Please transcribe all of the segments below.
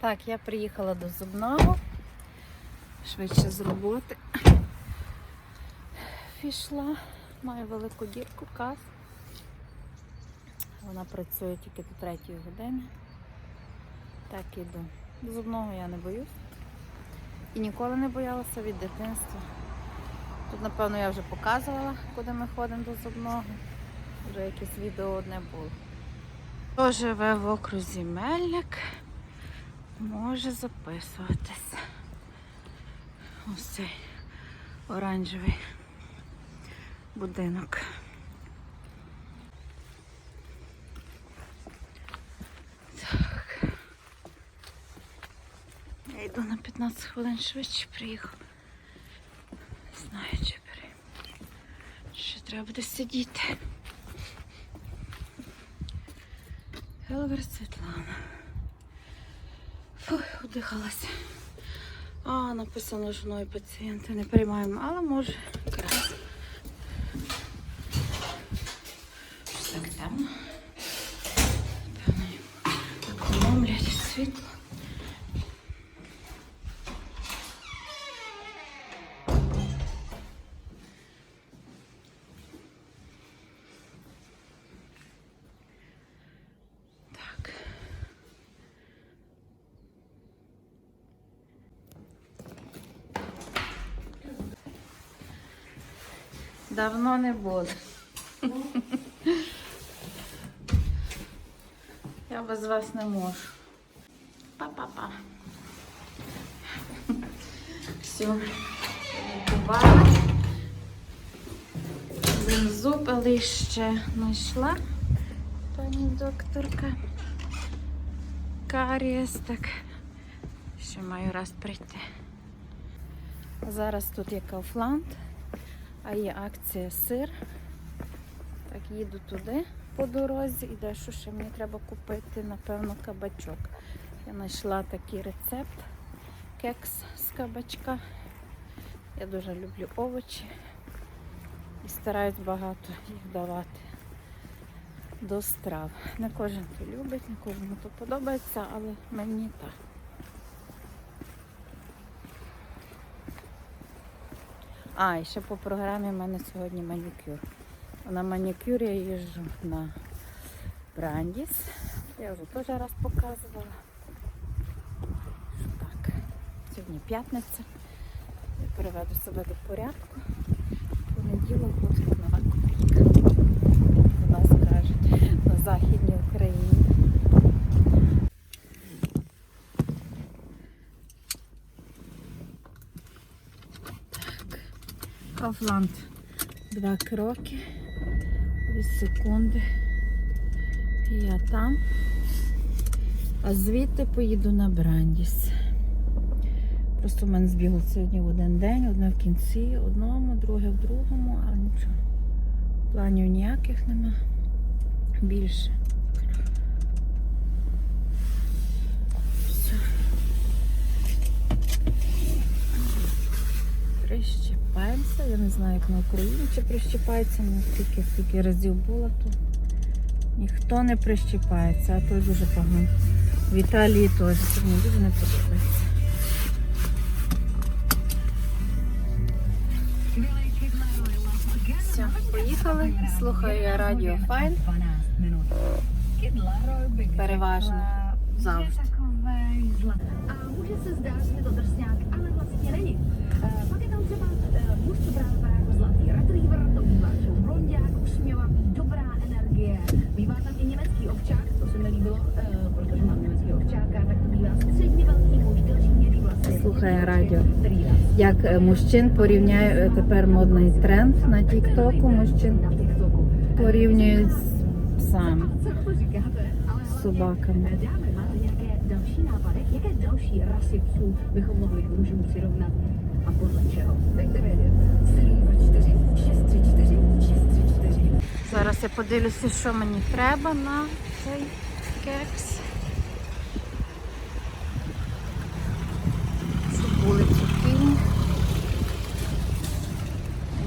Так, я приїхала до зубного. Швидше з роботи. Пішла, маю велику дірку, каз. Вона працює тільки до третьої години. Так іду. До зубного я не боюсь. І ніколи не боялася від дитинства. Тут, напевно, я вже показувала, куди ми ходимо до зубного. Вже якесь відео одне було. Хто живе в окрузі Мельник, може записуватися. Ось цей оранжевий будинок. Так. Я йду на 15 хвилин швидше приїхав. Знаю, чи перейду. Ще треба буде сидіти. Елвер Світлана. Фух, удихалася. А, написано, що нові пацієнти не приймаємо, але може якраз. Так там. Певно, економлять світло. Давно не було. Я без вас не можу. Па-па-па. Все. Купала. Зуб, але ще знайшла пані докторка. Карієс, так. Ще маю раз прийти. Зараз тут є Kaufland, а є акція сир. Так, їду туди по дорозі і дещо ще мені треба купити, напевно, кабачок. Я знайшла такий рецепт кекс з кабачка. Я дуже люблю овочі і стараюсь багато їх давати до страв. Не кожен то любить, не кожному то подобається, але мені так. А, і ще по програмі в мене сьогодні манікюр. На манікюр я їжджу на Брандіс. Я вже теж раз показувала. Так, сьогодні п'ятниця. Я приведу себе до порядку. Понеділок буде нова копійка. У нас кажуть на Західній Україні. Кафланд. Два кроки. Дві секунди. Я там. А звідти поїду на Брандіс. Просто в мене збігло сьогодні в один день, одне в кінці, одному, друге в другому, але нічого. Планів ніяких нема. Більше. Все. Прищипаємося. Я не знаю, як на Україні чи прищипається, але скільки, скільки разів було тут. Ніхто не прищипається, а то дуже погано. В Італії теж це мені дуже не подобається. Все, поїхали. Слухаю я радіо Файн. Переважно. Завжди. A může se zdát, že je to Nás Як е, мужчин порівняє е, тепер модний тренд на Тіктоку, мужчин порівнюють з псами, собаками. Eh, Dámy, máte nějaké další nápady? Jaké další rasy psů bychom mohli k mužům přirovnat? A podle čeho? Dejte vědět. 724 634 634. Зараз я подивлюся, що мені треба на цей кекс. Вулицю Київ.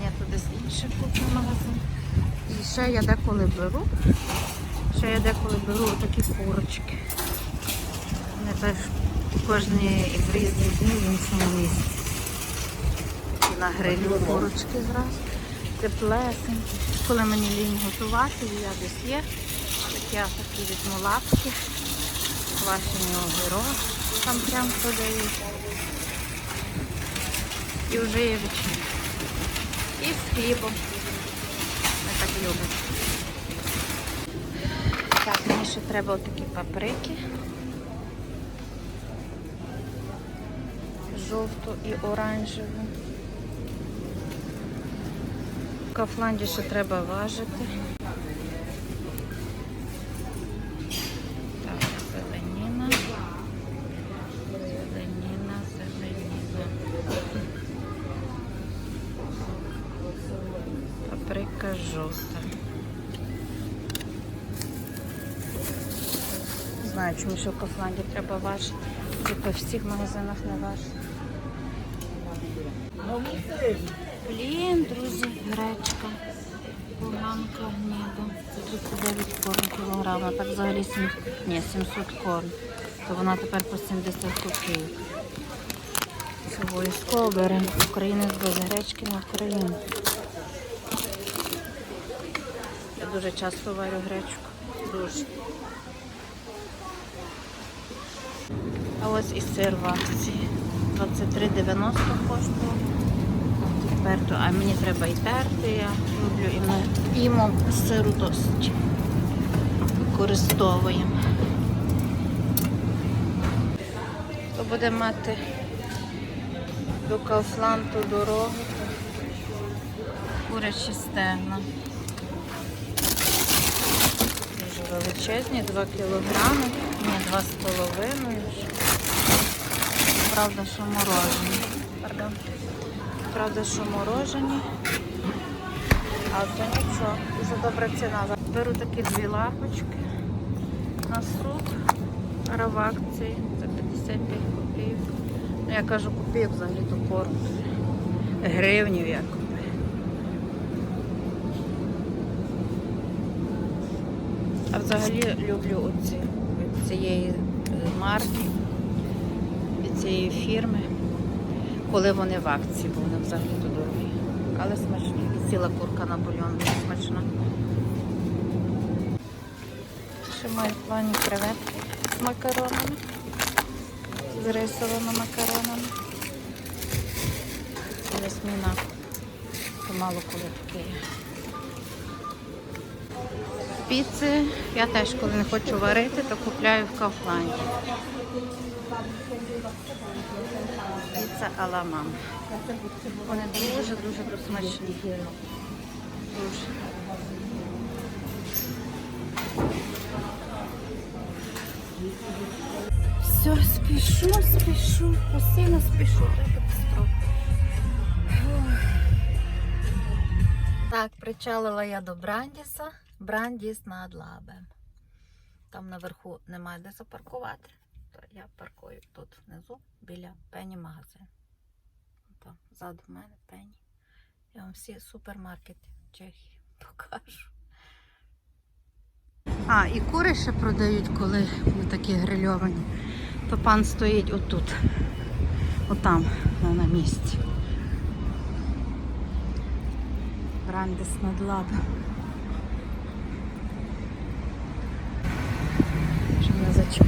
Ні, тут десь інший купив магазин. І ще я деколи беру. Ще я деколи беру такі курочки. Вони теж Кожні в різні дні в іншому місці. На грилю курочки зразу. Теплесенькі. Коли мені лінь готувати, я десь є. Так я такі візьму лапки, квашені огірок, там прям подають. І вже є вечеря. І з хлібом. Так любимо. Так, мені ще треба отакі паприки. Жовту і оранжеву. В Кафланді ще треба важити. Жовта. Не знаю, чому ще в Кафланді треба важити. Тільки в всіх магазинах не важить. Блін, друзі, гречка. Поганка гніда. Це 39 корм кілограма. Так взагалі 7, ні, 700 корм. То вона тепер по 70 копійок. Це обов'язково беремо. Українець без гречки на Україну. Я дуже часто варю гречку. Дуже. А ось і сир в акції. 23,90 коштував. Тепер а мені треба і терти, я люблю і ми їмо сиру досить. Використовуємо. То буде мати до Кауфланту дорогу. Курячі стегна. Дуже величезні, 2 кілограми, ні, 2,5. Правда, що морожені. Пардон. Правда, що морожені. А то нічого, дуже добра ціна. Беру такі дві лапочки на суп. В акції за 55 копійок. Ну, я кажу, копійок взагалі то корм. Гривнів я купив. А взагалі люблю оці від цієї е, марки, від цієї фірми, коли вони в акції, бо вони взагалі то дорогі. Але смачні. Ціла курка на бульон дуже смачна. Ще маю в плані креветки з макаронами, з рисовими макаронами. Це ясміна. То мало коли таке. Піци я теж, коли не хочу варити, то купляю в Кауфланді. Піца ала мам. Вони дуже-дуже смачні. Дуже. Все, спішу, спішу, постійно спішу. Так, причалила я до Брандіса. Брандіс над лабем. Там наверху немає де запаркувати. То я паркую тут внизу біля пені магазин. Там ззаду мене пені. Я вам всі супермаркети в Чехії покажу. А, і кури ще продають, коли ви такі грильовані. То пан стоїть отут. Отам, на місці. Брандіс над лабем. Не.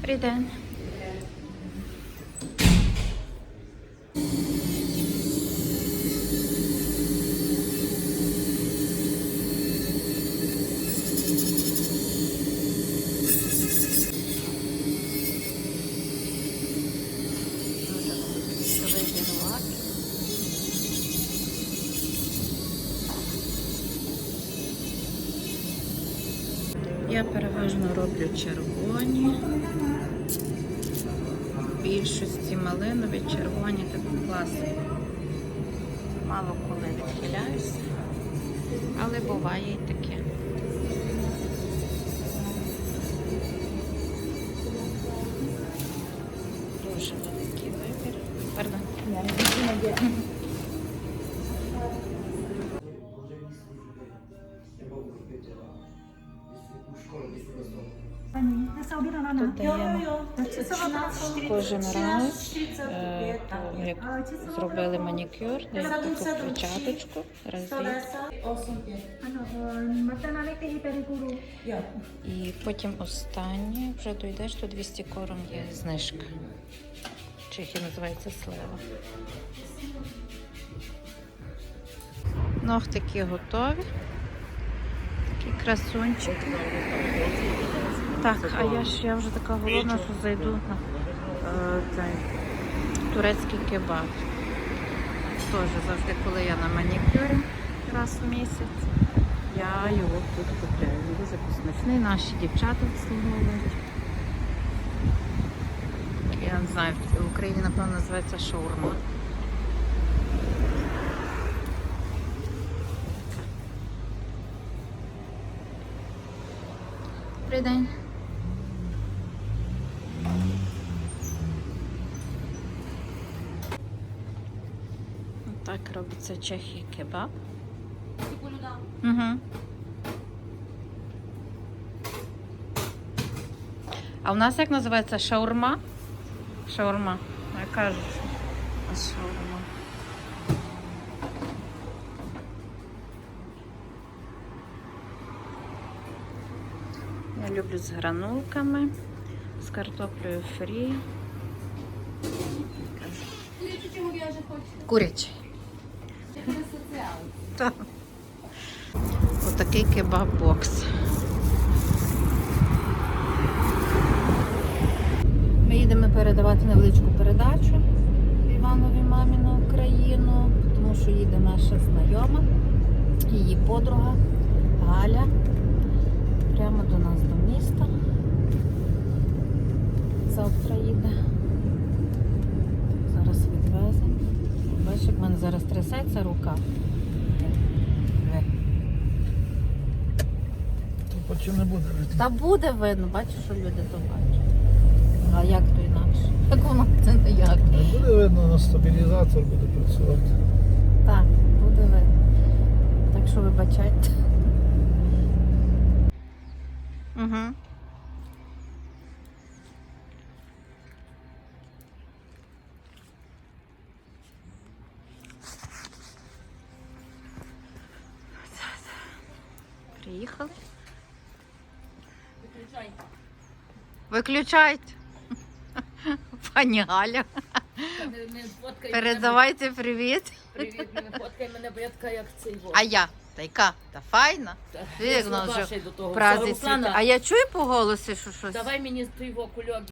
Добрий день. Я переважно роблю червоні. В більшості малинові, червоні таку класику. Мало коли відхиляюся, але буває і таке. Дуже великий вибір. Пардон. Кожен раз, е, як зробили манікюр, дають таку раз i pedikuru. І потім останнє, вже дойдеш, то 200 кором є знижка. В Чехії називається слива. Ногтики готові. Такий красунчик. Так, а я ж я вже така голодна, що зайду на е, цей турецький кебаб. Теж завжди, коли я на манікюрі раз в місяць, я його тут купляю. Дуже смачний. Наші дівчата обслуговують. Я не знаю, в Україні, напевно, називається шаурма. Добрий день. Так робиться в Чехії кебаб. Угу. А у нас як називається шаурма? Шаурма. Я кажу, шаурма. Я люблю з гранулками, з картоплею фрі. Курячий. Так. Отакий кебаб-бокс. Ми їдемо передавати невеличку передачу Івановій мамі на Україну, тому що їде наша знайома, її подруга Галя. Прямо до нас до міста. Завтра їде. Зараз відвеземо. Бачиш, як в мене зараз трясеться рука. Ви. Потім не буде жити. Та буде видно, бачиш, що люди то бачать. А як то інакше? Так воно це не як. Не буде видно, на стабілізатор буде працювати. Так, буде видно. Так що вибачайте. Угу. Приїхали. Виключайте. Пані Галя. Передавайте привіт. Привіт, мене фоткай мене, бо я така, як цей. А я? Та яка? Та файна. Ти як вона вже світи. А я чую по голосі, що щось. давай мені той во кульок